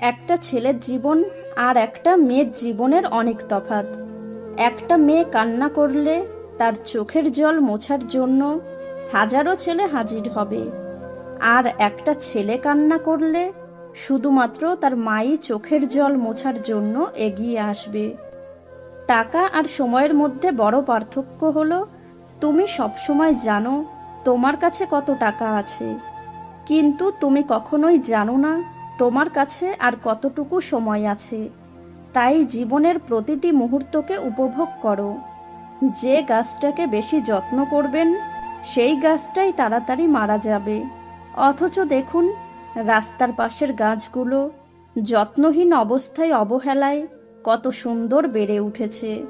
একটা ছেলের জীবন আর একটা মেয়ের জীবনের অনেক তফাৎ। একটা মেয়ে কান্না করলে তার চোখের জল মোছার জন্য হাজারো ছেলে হাজির হবে। আর একটা ছেলে কান্না করলে শুধুমাত্র তার মাই চোখের জল মোছার জন্য এগিয়ে আসবে। টাকা আর সময়ের মধ্যে বড় পার্থক্য হলো, তুমি সবসময় জানো তোমার কাছে কত টাকা আছে। কিন্তু তুমি কখনোই জানো না তোমার কাছে আর কতটুকু সময় আছে? তাই জীবনের প্রতিটি মুহূর্তকে উপভোগ করো। যে গাছটাকে বেশি যত্ন করবেন, সেই গাছটাই তাড়াতাড়ি মারা যাবে। অথচ দেখুন, রাস্তার পাশের গাছগুলো যত্নহীন অবস্থায় অবহেলায় কত সুন্দর বেড়ে উঠেছে।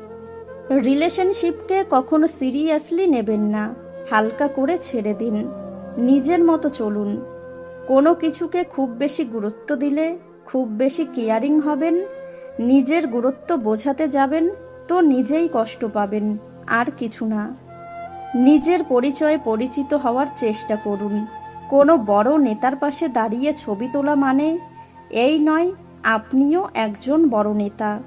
রিলেশনশিপকে কখনো সিরিয়াসলি নেবেন না, হালকা করে ছেড়ে দিন। নিজের মতো চলুন। কোনো কিছুকে খুব বেশি গুরুত্ব দিলে, খুব বেশি কেয়ারিং হবেন, নিজের গুরুত্ব বোঝাতে যাবেন, তো নিজেই কষ্ট পাবেন, আর কিছু না। নিজের পরিচয়ে পরিচিত হওয়ার চেষ্টা করুন। কোনো বড় নেতার পাশে দাঁড়িয়ে ছবি তোলা মানে এই নয়, আপনিও একজন বড় নেতা।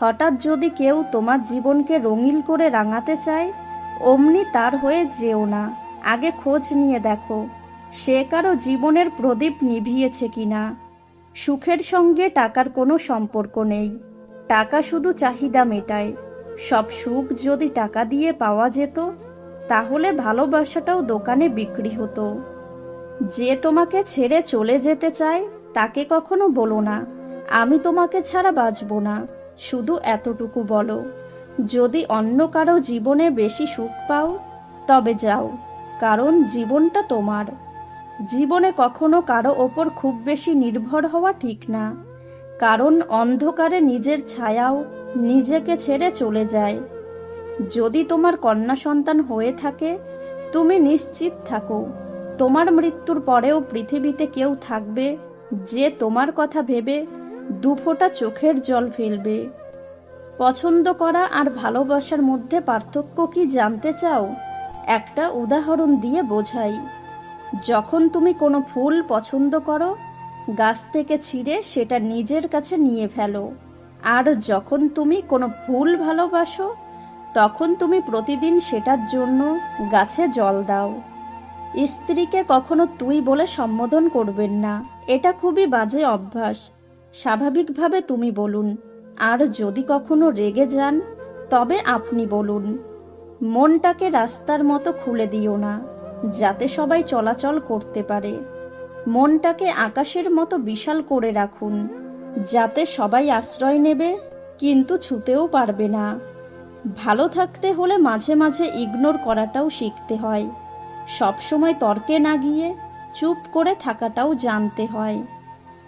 হঠাৎ যদি কেউ তোমার জীবনকে রঙিল করে রাঙাতে চায়, অমনি তার হয়ে যেও না। আগে খোঁজ নিয়ে দেখো। সে কারও জীবনের প্রদীপ নিভিয়েছে কিনা? সুখের সঙ্গে টাকার কোনো সম্পর্ক নেই। টাকা শুধু চাহিদা মেটায়। সব সুখ যদি টাকা দিয়ে পাওয়া যেত, তাহলে ভালোবাসাটাও দোকানে বিক্রি হতো। যে তোমাকে ছেড়ে চলে যেতে চায়, তাকে কখনো বলো না। আমি তোমাকে ছাড়া বাঁচব না। শুধু এতটুকু বলো। যদি অন্য কারও জীবনে বেশি সুখ পাও, তবে যাও। কারণ জীবনটা তোমার। জীবনে কখনো কারও ওপর খুব বেশি নির্ভর হওয়া ঠিক না। কারণ অন্ধকারে নিজের ছায়াও নিজেকে ছেড়ে চলে যায়। যদি তোমার কন্যা সন্তান হয়ে থাকে, তুমি নিশ্চিত থাকো, তোমার মৃত্যুর পরেও পৃথিবীতে কেউ থাকবে যে তোমার কথা ভেবে দুফোঁটা চোখের জল ফেলবে। পছন্দ করা আর ভালোবাসার মধ্যে পার্থক্য কি জানতে চাও? একটা উদাহরণ দিয়ে বোঝাই। যখন তুমি কোনো ফুল পছন্দ করো, গাছ থেকে ছিঁড়ে সেটা নিজের কাছে নিয়ে ফেলো। আর যখন তুমি কোনো ফুল ভালোবাসো, তখন তুমি প্রতিদিন সেটার জন্য গাছে জল দাও। স্ত্রীকে কখনো তুই বলে সম্বোধন করবেন না। এটা খুবই বাজে অভ্যাস। স্বাভাবিকভাবে তুমি বলুন, আর যদি কখনো রেগে যান, তবে আপনি বলুন। মনটাকে রাস্তার মতো খুলে দিও না। যাতে সবাই চলাচল করতে পারে। মনটাকে আকাশের মতো বিশাল করে রাখুন, যাতে সবাই আশ্রয় নেবে, কিন্তু ছুতেও পারবে না। ভালো থাকতে হলে মাঝে মাঝে ইগনোর করাটাও শিখতে হয়। সবসময় তর্কে না গিয়ে চুপ করে থাকাটাও জানতে হয়।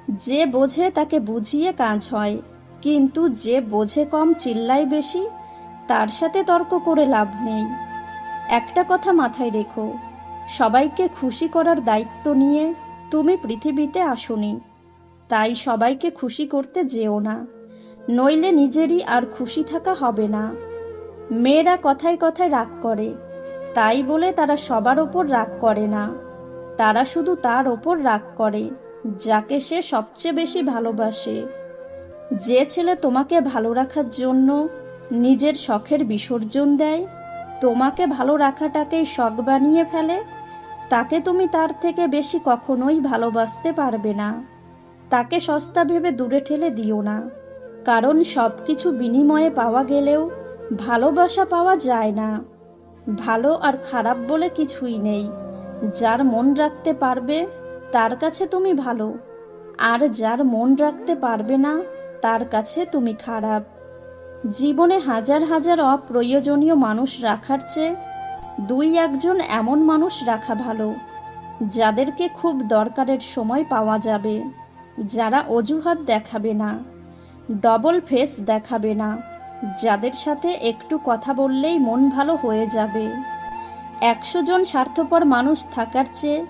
যে বোঝে তাকে বুঝিয়ে কাজ হয়, কিন্তু যে বোঝে কম চিল্লায় বেশি, তার সাথে তর্ক করে লাভ নেই। একটা কথা মাথায় রেখো সবাইকে খুশি করার দায়িত্ব নিয়ে তুমি পৃথিবীতে আসনি। তাই সবাইকে খুশি করতে যেও না। নইলে নিজেরই আর খুশি থাকা হবে না। মেয়েরা কথায় কথায় রাগ করে। তাই বলে তারা সবার ওপর রাগ করে না। তারা শুধু তার ওপর রাগ করে, যাকে সে সবচেয়ে বেশি ভালোবাসে। যে ছেলে তোমাকে ভালো রাখার জন্য নিজের শখের বিসর্জন দেয় তোমাকে ভালো রাখাটাকেই শখ বানিয়ে ফেলে, তাকে তুমি তার থেকে বেশি কখনোই ভালোবাসতে পারবে না। তাকে সস্তা ভেবে দূরে ঠেলে দিও না। কারণ সব কিছু বিনিময়ে পাওয়া গেলেও ভালোবাসা পাওয়া যায় না। ভালো আর খারাপ বলে কিছুই নেই। যার মন রাখতে পারবে, তার কাছে তুমি ভালো। আর যার মন রাখতে পারবে না, তার কাছে তুমি খারাপ। জীবনে হাজার হাজার অপ্রয়োজনীয় মানুষ রাখার চেয়ে দুই একজন এমন মানুষ রাখা ভালো, যাদেরকে খুব দরকারের সময় পাওয়া যাবে, যারা অজুহাত দেখাবে না ডবল ফেস দেখাবে না, যাদের সাথে একটু কথা বললেই মন ভালো হয়ে যাবে। একশো জন স্বার্থপর মানুষ থাকার চেয়ে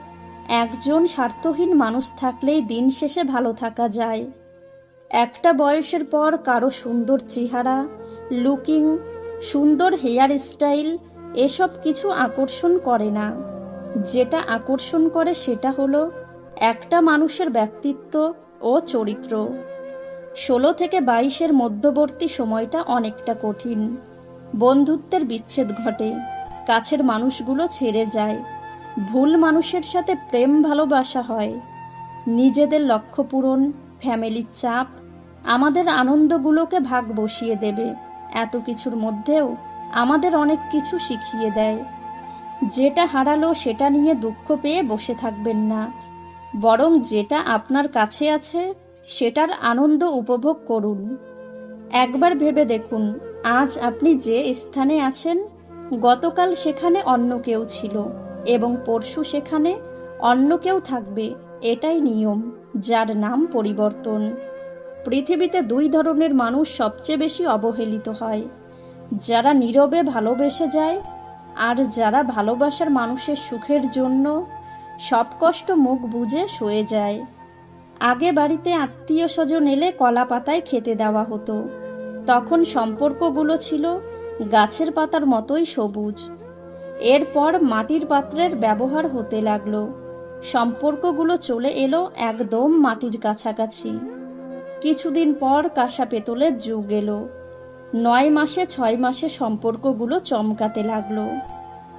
একজন স্বার্থহীন মানুষ থাকলেই দিন শেষে ভালো থাকা যায়। একটা বয়সের পর কারও সুন্দর চেহারা লুকিং সুন্দর হেয়ার স্টাইল এসব কিছু আকর্ষণ করে না। যেটা আকর্ষণ করে সেটা হলো একটা মানুষের ব্যক্তিত্ব ও চরিত্র। ষোলো থেকে বাইশের মধ্যবর্তী সময়টা অনেকটা কঠিন। বন্ধুত্বের বিচ্ছেদ ঘটে, কাছের মানুষগুলো ছেড়ে যায়, ভুল মানুষের সাথে প্রেম ভালোবাসা হয়, নিজেদের লক্ষ্য পূরণ ফ্যামিলির চাপ আমাদের আনন্দগুলোকে ভাগ বসিয়ে দেবে। এত কিছুর মধ্যেও আমাদের অনেক কিছু শিখিয়ে দেয়। যেটা হারালো সেটা নিয়ে দুঃখ পেয়ে বসে থাকবেন না। বরং যেটা আপনার কাছে আছে, সেটার আনন্দ উপভোগ করুন। একবার ভেবে দেখুন, আজ আপনি যে স্থানে আছেন, গতকাল সেখানে অন্য কেউ ছিল এবং পরশু সেখানে অন্য কেউ থাকবে, এটাই নিয়ম, যার নাম পরিবর্তন। পৃথিবীতে দুই ধরনের মানুষ সবচেয়ে বেশি অবহেলিত হয়। যারা নীরবে ভালোবেসে যায় আর যারা ভালোবাসার মানুষের সুখের জন্য সব কষ্ট মুখ বুজে শুয়ে যায়। আগে বাড়িতে আত্মীয় স্বজন এলে কলা পাতায় খেতে দেওয়া হতো। তখন সম্পর্কগুলো ছিল গাছের পাতার মতোই সবুজ। এরপর মাটির পাত্রের ব্যবহার হতে লাগল। সম্পর্কগুলো চলে এলো একদম মাটির কাছাকাছি। কিছুদিন পর কাঁসা পেতলের যুগ এলো। নয় মাসে ছয় মাসে সম্পর্কগুলো চমকাতে লাগল।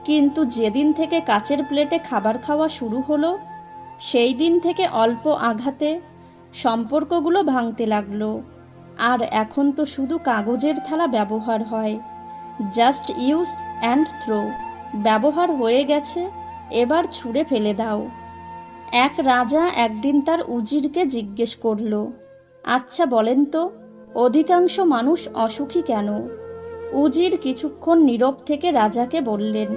কিন্তু যেদিন থেকে কাচের প্লেটে খাবার খাওয়া শুরু হলো, সেই দিন থেকে অল্প আঘাতে সম্পর্কগুলো ভাঙতে লাগল। আর এখন তো শুধু কাগজের থালা ব্যবহার হয়। Just use and throw. ব্যবহার হয়ে গেছে, এবার ছুঁড়ে ফেলে দাও। এক রাজা একদিন তার উজিরকে জিজ্ঞেস করল আচ্ছা বলেন তো, অধিকাংশ মানুষ অসুখী কেন? উজির কিছুক্ষণ নীরব থেকে রাজাকে বললেন,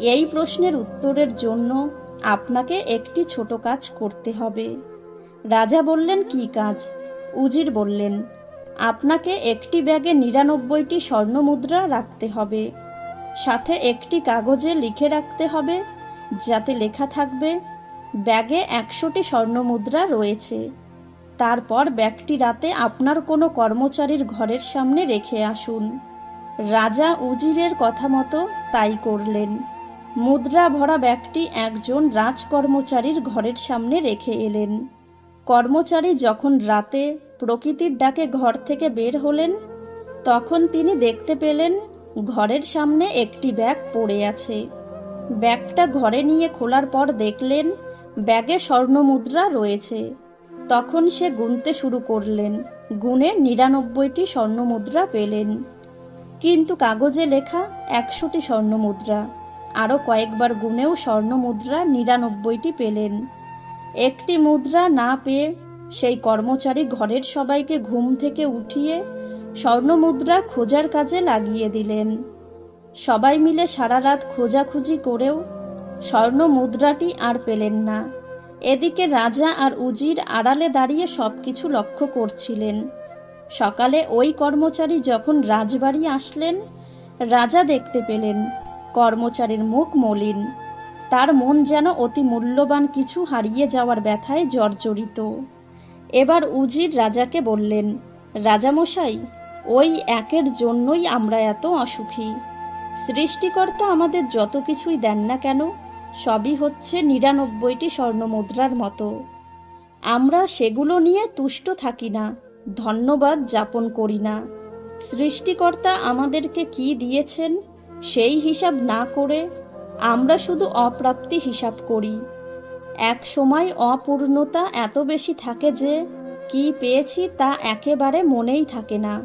এই প্রশ্নের উত্তরের জন্য আপনাকে একটি ছোট কাজ করতে হবে। রাজা বললেন, কি কাজ? উজির বললেন, আপনাকে একটি ব্যাগে নিরানব্বইটি স্বর্ণমুদ্রা রাখতে হবে, সাথে একটি কাগজে লিখে রাখতে হবে, যাতে লেখা থাকবে, ব্যাগে একশোটি স্বর্ণমুদ্রা রয়েছে। তারপর ব্যাগটি রাতে আপনার কোনো কর্মচারীর ঘরের সামনে রেখে আসুন। রাজা উজিরের কথা মতো তাই করলেন। মুদ্রা ভরা ব্যাগটি একজন রাজকর্মচারীর ঘরের সামনে রেখে এলেন। কর্মচারী যখন রাতে প্রকৃতির ডাকে ঘর থেকে বের হলেন, তখন তিনি দেখতে পেলেন ঘরের সামনে একটি ব্যাগ পড়ে আছে। ব্যাগটা ঘরে নিয়ে খোলার পর দেখলেন ব্যাগে স্বর্ণমুদ্রা রয়েছে। তখন সে গুনতে শুরু করলেন। গুনে নিরানব্বইটি স্বর্ণমুদ্রা পেলেন। কিন্তু কাগজে লেখা একশোটি স্বর্ণমুদ্রা। আরও কয়েকবার গুনেও স্বর্ণমুদ্রা নিরানব্বইটি পেলেন। একটি মুদ্রা না পেয়ে সেই কর্মচারী ঘরের সবাইকে ঘুম থেকে উঠিয়ে স্বর্ণমুদ্রা খোঁজার কাজে লাগিয়ে দিলেন। সবাই মিলে সারা রাত খোঁজাখুঁজি করেও স্বর্ণ মুদ্রাটি আর পেলেন না। এদিকে রাজা আর উজির আড়ালে দাঁড়িয়ে সবকিছু লক্ষ্য করছিলেন। সকালে ওই কর্মচারী যখন রাজবাড়ি আসলেন, রাজা দেখতে পেলেন, কর্মচারীর মুখ মলিন। তার মন যেন অতি মূল্যবান কিছু হারিয়ে যাওয়ার ব্যথায় জর্জরিত। এবার উজির রাজাকে বললেন, রাজামশাই, ওই একের জন্যই আমরা এত অসুখী। সৃষ্টিকর্তা আমাদের যত কিছুই দেন না কেন সবই হচ্ছে নিরানব্বইটি স্বর্ণমুদ্রার মতো। আমরা সেগুলো নিয়ে তুষ্ট থাকি না, ধন্যবাদ যাপন করি না। সৃষ্টিকর্তা আমাদেরকে কি দিয়েছেন, সেই হিসাব না করে আমরা শুধু অপ্রাপ্তি হিসাব করি। এক সময় অপূর্ণতা এত বেশি থাকে যে, কি পেয়েছি তা একেবারে মনেই থাকে না।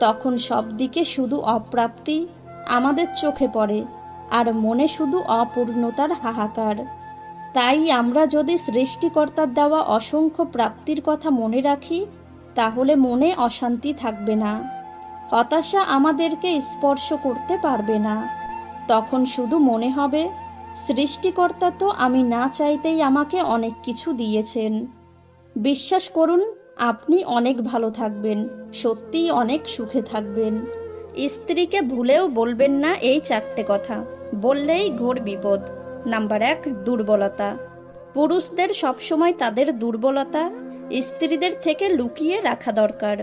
তখন সব দিকে শুধু অপ্রাপ্তি আমাদের চোখে পড়ে। আর মনে শুধু অপূর্ণতার হাহাকার। তাই আমরা যদি সৃষ্টিকর্তার দেওয়া অসংখ্য প্রাপ্তির কথা মনে রাখি, তাহলে মনে অশান্তি থাকবে না। হতাশা আমাদেরকে স্পর্শ করতে পারবে না। তখন শুধু মনে হবে, সৃষ্টিকর্তা তো আমি না চাইতেই আমাকে অনেক কিছু দিয়েছেন। বিশ্বাস করুন, আপনি অনেক ভালো থাকবেন, সত্যিই অনেক সুখে থাকবেন। স্ত্রীকে ভুলেও বলবেন না এই চারটে কথা। বললেই ঘোর বিপদ। নাম্বার এক, দুর্বলতা। পুরুষদের সবসময় তাদের দুর্বলতা স্ত্রীদের থেকে লুকিয়ে রাখা দরকার।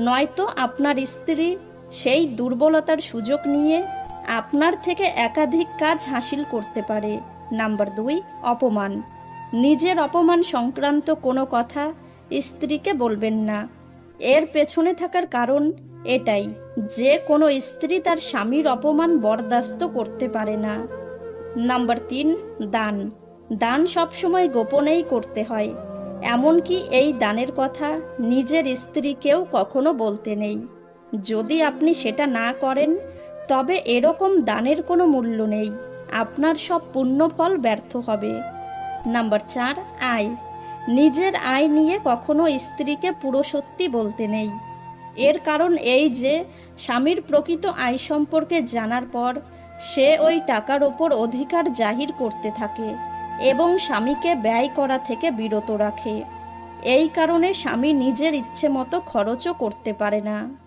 নয়তো আপনার স্ত্রী সেই দুর্বলতার সুযোগ নিয়ে আপনার থেকে একাধিক কাজ হাসিল করতে পারে। নাম্বার দুই, অপমান। নিজের অপমান সংক্রান্ত কোনো কথা স্ত্রীকে বলবেন না। এর পেছনে থাকার কারণ এটাই। যে কোনো স্ত্রী তার স্বামীর অপমান বরদাস্ত করতে পারে না। নাম্বার তিন, দান। দান সবসময় গোপনেই করতে হয়। এমনকি এই দানের কথা নিজের স্ত্রীকেও কখনো বলতে নেই। যদি আপনি সেটা না করেন, তবে এরকম দানের কোনো মূল্য নেই। আপনার সব পুণ্যফল ব্যর্থ হবে। নাম্বার চার, আয়। নিজের আয় নিয়ে কখনো স্ত্রীকে পুরো সত্যি বলতে নেই। এর কারণ এই যে, স্বামীর প্রকৃত আয় সম্পর্কে জানার পর সে ওই টাকার ওপর অধিকার জাহির করতে থাকে এবং স্বামীকে ব্যয় করা থেকে বিরত রাখে। এই কারণে স্বামী নিজের ইচ্ছে মতো খরচও করতে পারে না।